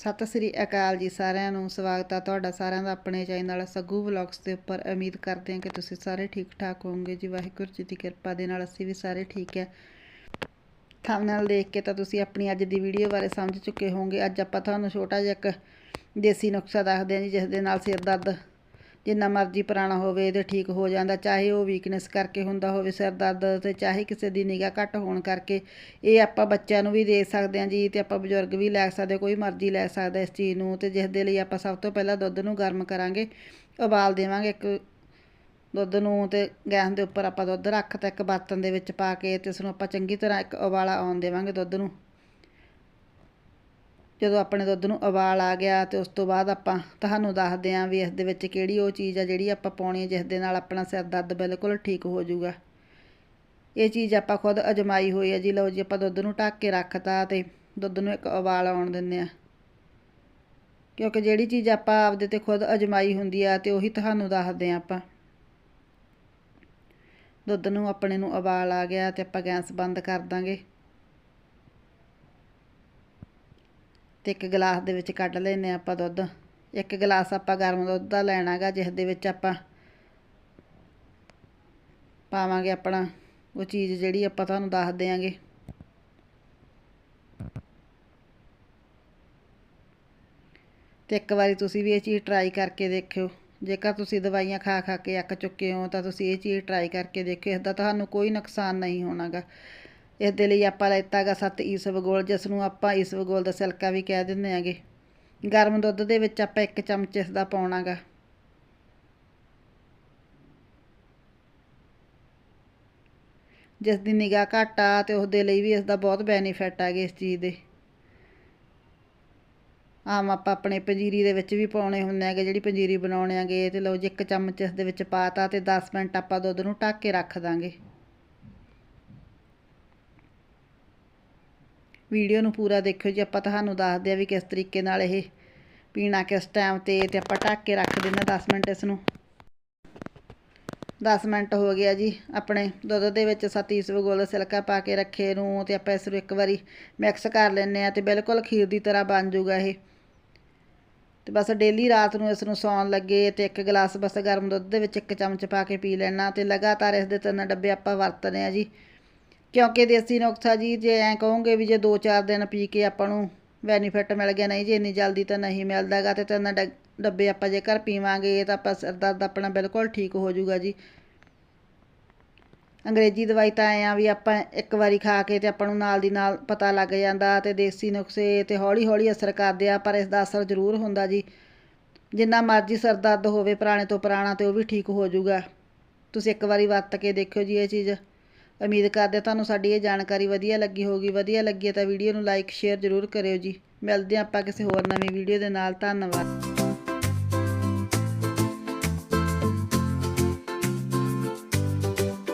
ਸਤਿ ਸ੍ਰੀ ਅਕਾਲ ਜੀ ਸਾਰਿਆਂ ਨੂੰ, ਸਵਾਗਤ ਆ ਤੁਹਾਡਾ ਸਾਰਿਆਂ ਦਾ ਆਪਣੇ ਚੈਨਲ ਸੱਗੂ ਵਲੌਗਸ ਦੇ ਉੱਪਰ। ਉਮੀਦ ਕਰਦੇ ਹਾਂ ਕਿ ਤੁਸੀਂ ਸਾਰੇ ਠੀਕ ਠਾਕ ਹੋਵੋਗੇ। ਜੀ ਵਾਹਿਗੁਰੂ ਜੀ ਦੀ ਕਿਰਪਾ ਦੇ ਨਾਲ ਅਸੀਂ ਵੀ ਸਾਰੇ ਠੀਕ ਹੈ। ਥੰਬਨੇਲ ਦੇਖ ਕੇ ਤਾਂ ਤੁਸੀਂ ਆਪਣੀ ਅੱਜ ਦੀ ਵੀਡੀਓ ਬਾਰੇ ਸਮਝ ਚੁੱਕੇ ਹੋਵੋਗੇ। ਅੱਜ ਆਪਾਂ ਤੁਹਾਨੂੰ ਛੋਟਾ ਜਿਹਾ ਇੱਕ ਦੇਸੀ ਨੁਕਸਾ ਦੱਸਦੇ ਹਾਂ ਜੀ ਜਿਸ ਦੇ ਨਾਲ ਸਿਰ ਦਰਦ ਜਿੰਨਾ ਮਰਜ਼ੀ ਪੁਰਾਣਾ ਹੋਵੇ, ਇਹਦੇ ਠੀਕ ਹੋ ਜਾਂਦਾ, ਚਾਹੇ ਉਹ ਵੀਕਨੈਸ ਕਰਕੇ ਹੁੰਦਾ ਹੋਵੇ, ਸਿਰ ਦਰਦ ਤੇ ਚਾਹੇ ਕਿਸੇ ਦੀ ਨਿਗਾਹ ਘੱਟ ਹੋਣ ਕਰਕੇ, ਇਹ ਆਪਾਂ ਬੱਚਿਆਂ ਨੂੰ ਵੀ ਦੇ ਸਕਦੇ ਹਾਂ ਜੀ, ਤੇ ਆਪਾਂ ਬਜ਼ੁਰਗ ਵੀ ਲੈ ਸਕਦੇ, ਕੋਈ ਮਰਜ਼ੀ ਲੈ ਸਕਦਾ ਇਸ ਚੀਜ਼ ਨੂੰ, ਤੇ ਜਿਸ ਦੇ ਲਈ ਆਪਾਂ ਸਭ ਤੋਂ ਪਹਿਲਾਂ ਦੁੱਧ ਨੂੰ ਗਰਮ ਕਰਾਂਗੇ, ਉਬਾਲ ਦੇਵਾਂਗੇ ਇੱਕ ਦੁੱਧ ਨੂੰ, ਤੇ ਗੈਸ ਦੇ ਉੱਪਰ ਆਪਾਂ ਦੁੱਧ ਰੱਖ ਤਾ ਇੱਕ ਬਰਤਨ ਦੇ ਵਿੱਚ ਪਾ ਕੇ, ਤੇ ਇਸ ਨੂੰ ਆਪਾਂ ਚੰਗੀ ਤਰ੍ਹਾਂ ਇੱਕ ਉਬਾਲਾ ਆਉਣ ਦੇਵਾਂਗੇ ਦੁੱਧ ਨੂੰ। ਜਦੋਂ ਆਪਣੇ ਦੁੱਧ ਨੂੰ ਉਬਾਲ ਆ ਗਿਆ ਤੇ ਉਸ ਤੋਂ ਬਾਅਦ ਆਪਾਂ ਤੁਹਾਨੂੰ ਦੱਸਦੇ ਆਂ ਵੀ ਇਸ ਦੇ ਵਿੱਚ ਕਿਹੜੀ ਉਹ ਚੀਜ਼ ਆ ਜਿਹੜੀ ਆਪਾਂ ਪਾਉਣੀ ਹੈ, ਜਿਸ ਦੇ ਨਾਲ ਆਪਣਾ ਸਿਰ ਦਰਦ ਬਿਲਕੁਲ ਠੀਕ ਹੋ ਜਾਊਗਾ। ਇਹ ਚੀਜ਼ ਆਪਾਂ ਖੁਦ ਅਜਮਾਈ ਹੋਈ ਹੈ ਜੀ। ਲਓ ਜੀ, ਆਪਾਂ ਦੁੱਧ ਨੂੰ ਢੱਕ ਕੇ ਰੱਖਤਾ ਤੇ ਦੁੱਧ ਨੂੰ ਇੱਕ ਉਬਾਲ ਆਉਣ ਦਿੰਦੇ ਆ ਕਿਉਂਕਿ ਜਿਹੜੀ ਚੀਜ਼ ਆਪਾਂ ਆਪਦੇ ਤੇ ਖੁਦ ਅਜਮਾਈ ਹੁੰਦੀ ਆ ਤੇ ਉਹੀ ਤੁਹਾਨੂੰ ਦੱਸਦੇ ਆ ਆਪਾਂ। ਦੁੱਧ ਨੂੰ ਆਪਣੇ ਨੂੰ ਉਬਾਲ ਆ ਗਿਆ ਤੇ ਆਪਾਂ ਗੈਸ ਬੰਦ ਕਰ ਦਾਂਗੇ। ਤੇ ਇੱਕ ਗਲਾਸ ਦੇ ਵਿੱਚ ਕੱਢ ਲੈਨੇ ਆਪਾਂ ਦੁੱਧ। ਇੱਕ ਗਲਾਸ ਆਪਾਂ ਗਰਮ ਦੁੱਧ ਦਾ ਲੈਣਾਗਾ, ਜਿਸ ਦੇ ਵਿੱਚ ਆਪਾਂ ਪਾਵਾਂਗੇ ਆਪਣਾ ਉਹ ਚੀਜ਼ ਜਿਹੜੀ ਆਪਾਂ ਤੁਹਾਨੂੰ ਦੱਸ ਦਿਆਂਗੇ। ਤੇ ਇੱਕ ਵਾਰੀ ਤੁਸੀਂ ਵੀ ਇਹ ਚੀਜ਼ ਟਰਾਈ ਕਰਕੇ ਦੇਖਿਓ। ਜੇਕਰ ਤੁਸੀਂ ਦਵਾਈਆਂ ਖਾ ਖਾ ਕੇ ਅੱਕ ਚੁੱਕੇ ਹੋ, ਤਾਂ ਤੁਸੀਂ ਇਹ ਚੀਜ਼ ਟਰਾਈ ਕਰਕੇ ਦੇਖਿਓ ਇਸ ਦਾ ਤੁਹਾਨੂੰ ਕੋਈ ਨੁਕਸਾਨ ਨਹੀਂ ਹੋਣਾਗਾ। ਇਸ ਦੇ ਲਈ ਆਪਾਂ ਲੈਤਾਗਾ ਸੱਤ ਈਸਵਗੋਲ ਜਿਸ ਨੂੰ ਆਪਾਂ ਈਸਵਗੋਲ ਦਾ ਸਿਲਕਾ ਵੀ ਕਹਿ ਦਿੰਦੇ ਆਂਗੇ ਗਰਮ ਦੁੱਧ ਦੇ ਵਿੱਚ ਆਪਾਂ ਇੱਕ ਚਮਚ ਇਸ ਦਾ ਪਾਉਣਾਗਾ ਜਿਸ ਦੀ ਨਿਗਾਹ ਘੱਟ ਆ ਤੇ ਉਸ ਦੇ ਲਈ ਵੀ ਇਸ ਦਾ ਬਹੁਤ ਬੈਨੀਫਿਟ ਹੈਗੇ ਇਸ ਚੀਜ਼ ਦੇ। ਆਮ ਆਪਾਂ ਆਪਣੇ ਪੰਜੀਰੀ ਦੇ ਵਿੱਚ ਵੀ ਪਾਉਣੇ ਹੁੰਦੇ ਆਗੇ ਜਿਹੜੀ ਪੰਜੀਰੀ ਬਣਾਉਣੇ ਆਗੇ ਤੇ ਲਓ ਜੀ ਇੱਕ ਚਮਚ ਇਸ ਦੇ ਵਿੱਚ ਪਾਤਾ ਤੇ 10 ਮਿੰਟ ਆਪਾਂ ਦੁੱਧ ਨੂੰ ਢੱਕ ਕੇ ਰੱਖ ਦਾਂਗੇ। ਵੀਡੀਓ ਨੂੰ ਪੂਰਾ ਦੇਖਿਓ ਜੀ, ਆਪਾਂ ਤੁਹਾਨੂੰ ਦੱਸਦੇ ਆ ਵੀ ਕਿਸ ਤਰੀਕੇ ਨਾਲ ਇਹ ਪੀਣਾ, ਕਿਸ ਟਾਈਮ ਤੇ ਤੇ ਆਪਾਂ ਢੱਕ ਕੇ ਰੱਖ ਦਿੰਦੇ 10 ਮਿੰਟ ਇਸ ਨੂੰ 10 ਮਿੰਟ ਹੋ ਗਿਆ ਜੀ, ਆਪਣੇ ਦੁੱਧ ਦੇ ਵਿੱਚ ਸਤੀਸ ਵਗੋਲ ਸਿਲਕਾ ਪਾ ਕੇ ਰੱਖੇ ਨੂੰ ਤੇ ਆਪਾਂ ਇਸ ਨੂੰ ਇੱਕ ਵਾਰੀ ਮਿਕਸ ਕਰ ਲੈਂਦੇ ਆ ਤੇ ਬਿਲਕੁਲ ਖੀਰ ਦੀ ਤਰ੍ਹਾਂ ਬਣ ਜਾਊਗਾ ਇਹ। ਤੇ ਬਸ ਡੇਲੀ ਰਾਤ ਨੂੰ ਇਸ ਨੂੰ ਸੌਣ ਲੱਗੇ ਤੇ ਇੱਕ ਗਲਾਸ ਬਸ ਗਰਮ ਦੁੱਧ ਦੇ ਵਿੱਚ ਇੱਕ ਚਮਚ ਪਾ ਕੇ ਪੀ ਲੈਣਾ ਤੇ ਲਗਾਤਾਰ ਇਸ ਦੇ ਤਿੰਨ ਡੱਬੇ ਆਪਾਂ ਵਰਤਦੇ ਆ ਜੀ। ਕਿਉਂਕਿ ਦੇਸੀ ਨੁਕਸਾ ਜੀ, ਜੇ ਐਂ ਕਹੋਗੇ ਵੀ ਜੇ 2-4 ਦਿਨ ਪੀ ਕੇ ਆਪਾਂ ਨੂੰ ਬੈਨੀਫਿਟ ਮਿਲ ਗਿਆ, ਨਹੀਂ ਜੀ ਇੰਨੀ ਜਲਦੀ ਤਾਂ ਨਹੀਂ ਮਿਲਦਾਗਾ ਤੇ ਤਿੰਨ ਡੱਬੇ ਆਪਾਂ ਜੇਕਰ ਪੀਵਾਂਗੇ ਤਾਂ ਆਪਾਂ ਸਿਰ ਦਰਦ ਆਪਣਾ ਬਿਲਕੁਲ ਠੀਕ ਹੋ ਜਾਊਗਾ ਜੀ। ਅੰਗਰੇਜ਼ੀ ਦਵਾਈ ਤਾਂ ਐਂ ਆ ਵੀ ਆਪਾਂ ਇੱਕ ਵਾਰੀ ਖਾ ਕੇ ਤੇ ਆਪਾਂ ਨੂੰ ਨਾਲ ਦੀ ਨਾਲ ਪਤਾ ਲੱਗ ਜਾਂਦਾ ਤੇ ਦੇਸੀ ਨੁਕਸੇ ਤੇ ਹੌਲੀ ਹੌਲੀ ਅਸਰ ਕਰਦੇ ਆ, ਪਰ ਇਸ ਦਾ ਅਸਰ ਜ਼ਰੂਰ ਹੁੰਦਾ ਜੀ। ਜਿੰਨਾ ਮਰਜ਼ੀ ਸਿਰ ਦਰਦ ਹੋਵੇ, ਪੁਰਾਣੇ ਤੋਂ ਪੁਰਾਣਾ ਤੇ ਉਹ ਵੀ ਠੀਕ ਹੋ ਜਾਊਗਾ। ਤੁਸੀਂ ਇੱਕ ਵਾਰੀ ਵਰਤ ਕੇ ਦੇਖਿਓ ਜੀ ਇਹ ਚੀਜ਼। ਉਮੀਦ ਕਰਦੇ ਤੁਹਾਨੂੰ ਸਾਡੀ ਇਹ ਜਾਣਕਾਰੀ ਵਧੀਆ ਲੱਗੀ ਹੋਊਗੀ। ਵਧੀਆ ਲੱਗੀ ਤਾਂ ਵੀਡੀਓ ਨੂੰ ਲਾਈਕ ਸ਼ੇਅਰ ਜ਼ਰੂਰ ਕਰਿਓ ਜੀ। ਮਿਲਦੇ ਹਾਂ ਆਪਾਂ ਕਿਸੇ ਹੋਰ ਨਵੀਂ ਵੀਡੀਓ ਦੇ ਨਾਲ। ਧੰਨਵਾਦ।